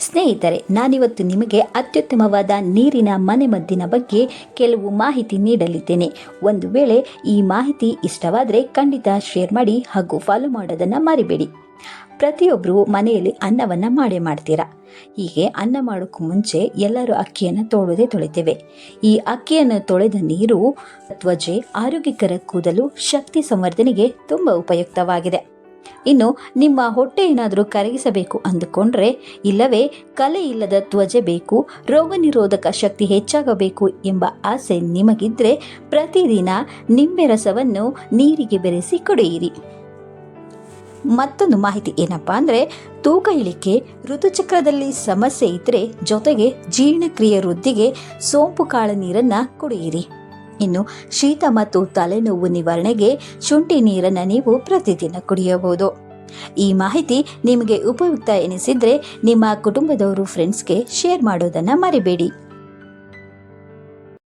ಸ್ನೇಹಿತರೆ, ನಾನಿವತ್ತು ನಿಮಗೆ ಅತ್ಯುತ್ತಮವಾದ ನೀರಿನ ಮನೆಮದ್ದಿನ ಬಗ್ಗೆ ಕೆಲವು ಮಾಹಿತಿ ನೀಡಲಿದ್ದೇನೆ. ಒಂದು ವೇಳೆ ಈ ಮಾಹಿತಿ ಇಷ್ಟವಾದರೆ ಖಂಡಿತ ಶೇರ್ ಮಾಡಿ ಹಾಗೂ ಫಾಲೋ ಮಾಡೋದನ್ನು ಮರಿಬೇಡಿ. ಪ್ರತಿಯೊಬ್ಬರು ಮನೆಯಲ್ಲಿ ಅನ್ನವನ್ನು ಮಾಡೇ ಮಾಡ್ತೀರಾ? ಹೀಗೆ ಅನ್ನ ಮಾಡೋಕ್ಕೂ ಮುಂಚೆ ಎಲ್ಲರೂ ಅಕ್ಕಿಯನ್ನು ತೊಳೆದೇ ತೊಳಿತೇವೆ. ಈ ಅಕ್ಕಿಯನ್ನು ತೊಳೆದ ನೀರು ತ್ವಜೆ ಆರೋಗ್ಯಕರ ಕೂದಲು, ಶಕ್ತಿ ಸಂವರ್ಧನೆಗೆ ತುಂಬ ಉಪಯುಕ್ತವಾಗಿದೆ. ಇನ್ನು ನಿಮ್ಮ ಹೊಟ್ಟೆ ಏನಾದರೂ ಕರಗಿಸಬೇಕು ಅಂದುಕೊಂಡ್ರೆ, ಇಲ್ಲವೇ ಕಲೆ ಇಲ್ಲದ ತ್ವಜೆ ಬೇಕು, ರೋಗ ನಿರೋಧಕ ಶಕ್ತಿ ಹೆಚ್ಚಾಗಬೇಕು ಎಂಬ ಆಸೆ ನಿಮಗಿದ್ರೆ ಪ್ರತಿದಿನ ನಿಂಬೆ ರಸವನ್ನು ನೀರಿಗೆ ಬೆರೆಸಿ ಕುಡಿಯಿರಿ. ಮತ್ತೊಂದು ಮಾಹಿತಿ ಏನಪ್ಪಾ ಅಂದರೆ, ತೂಕ ಇಳಿಕೆ, ಋತುಚಕ್ರದಲ್ಲಿ ಸಮಸ್ಯೆ ಇದ್ದರೆ ಜೊತೆಗೆ ಜೀರ್ಣಕ್ರಿಯೆ ವೃದ್ಧಿಗೆ ಸೋಂಪು ಕಾಳ ನೀರನ್ನು ಕುಡಿಯಿರಿ. ಇನ್ನು ಶೀತ ಮತ್ತು ತಲೆನೋವು ನಿವಾರಣೆಗೆ ಶುಂಠಿ ನೀರನ್ನು ನೀವು ಪ್ರತಿದಿನ ಕುಡಿಯಬಹುದು. ಈ ಮಾಹಿತಿ ನಿಮಗೆ ಉಪಯುಕ್ತ ಎನಿಸಿದ್ರೆ ನಿಮ್ಮ ಕುಟುಂಬದವರು ಫ್ರೆಂಡ್ಸ್ಗೆ ಶೇರ್ ಮಾಡೋದನ್ನು ಮರಿಬೇಡಿ.